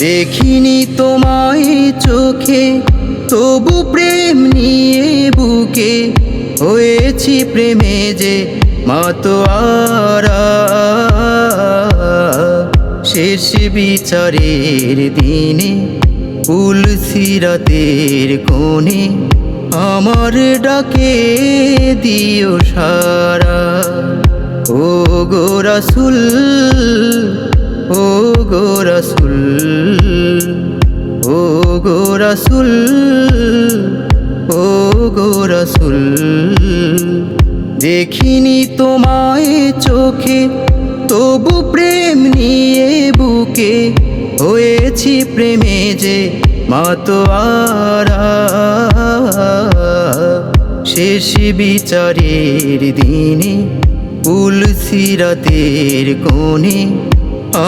দেখিনি তোমায় চোখে, তবু প্রেম নিয়ে বুকে। হয়েছি প্রেমে যে মাতোয়ারা। শেষ বিচারের দিনে ফুল উলসিরাতের কোণে আমার ডাকে দিও সারা। ও গো রাসুল ও গো রাসুল। রাসুল ও গো রাসুল, দেখিনি তোমায় চোখে, তবু প্রেম নিয়ে বুকে, হয়েছি প্রেমে যে মাতোয়ারা। শেষ বিচারের দিনে উলসিরাতের কোণে,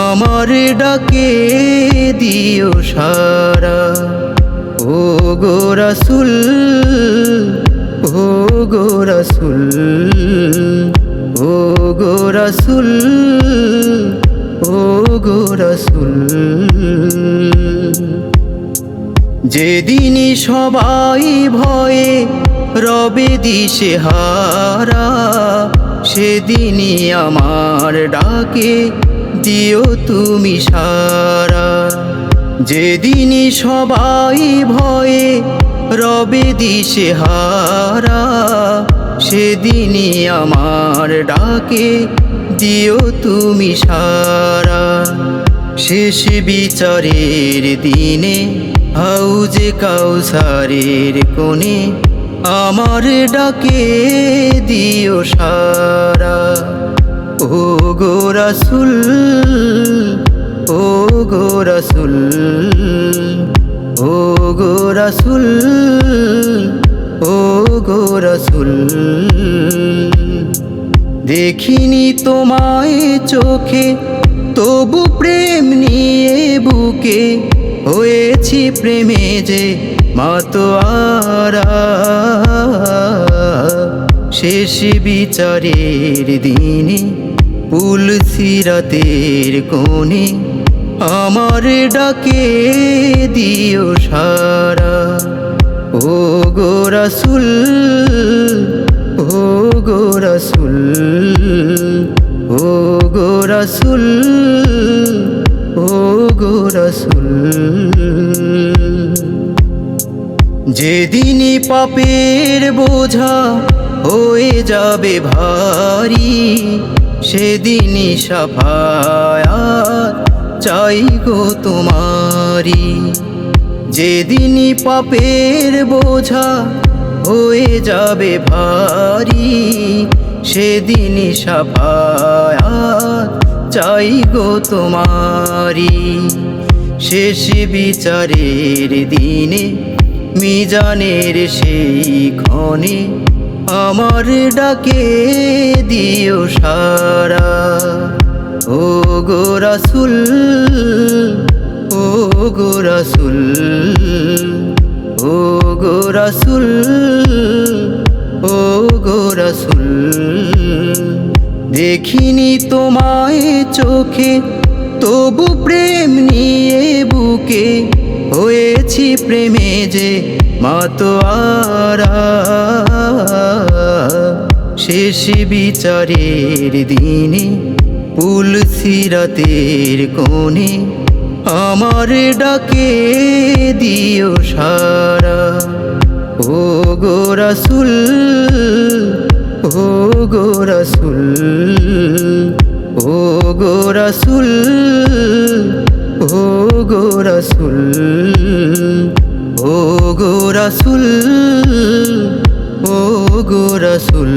আমার ডাকে দিও সারা। ও গো রাসুল ও গো রসুল ও গো রাসুল ও গো রাসুল। যেদিনই সবাই ভয়ে রবে দিশে হারা সেদিনই আমার ডাকে দিও তুমি সারা। যেদিনই সবাই ভয়ে রবে দিশে হারা, সেদিনই আমার ডাকে দিও তুমি সারা। শেষ বিচারের দিনে, হাউজে কাউসারের কোণে আমার ডাকে দিও সারা। ও গো রাসুল ও গো রসুল ও গো রসুল ও গো রসুল। দেখিনি তোমায় চোখে, তবু প্রেম নিয়ে বুকে। হয়েছি প্রেমে যে মাতোয়ারা। শেষ বিচারের দিনে পুলসিরাতের কোণে আমার ডাকে দিও সারা। ও গো রাসুল ও গো রাসুল ও গো রাসুল ও গো রাসুল। যেদিনই পাপের বোঝা হয়ে যাবে ভারী, সেদিনই সাফায়াত চাই গো তোমারি। যেদিনই পাপের বোঝা হয়ে যাবে ভারী, সেদিনই সাফায়াত চাই গো তোমারি। শেষ বিচারের দিনে, মিজানের সেই ক্ষণে আমার ডাকে দিও সারা। ও গো রাসুল ও গো রাসুল ও গো রাসুল ও গো রাসুল। দেখিনি তোমায় চোখে, তবু প্রেম নিয়ে বুকে, হয়েছি প্রেমে যে মাতোয়ারা শেষ বিচারের দিনে পুলসিরাতের কোণে আমার ডাকে দিও সারা। ও গো রাসুল ও গো রাসুল ও গো রাসুল ও গো রাসুল ও গো রাসুল ও গো রাসুল।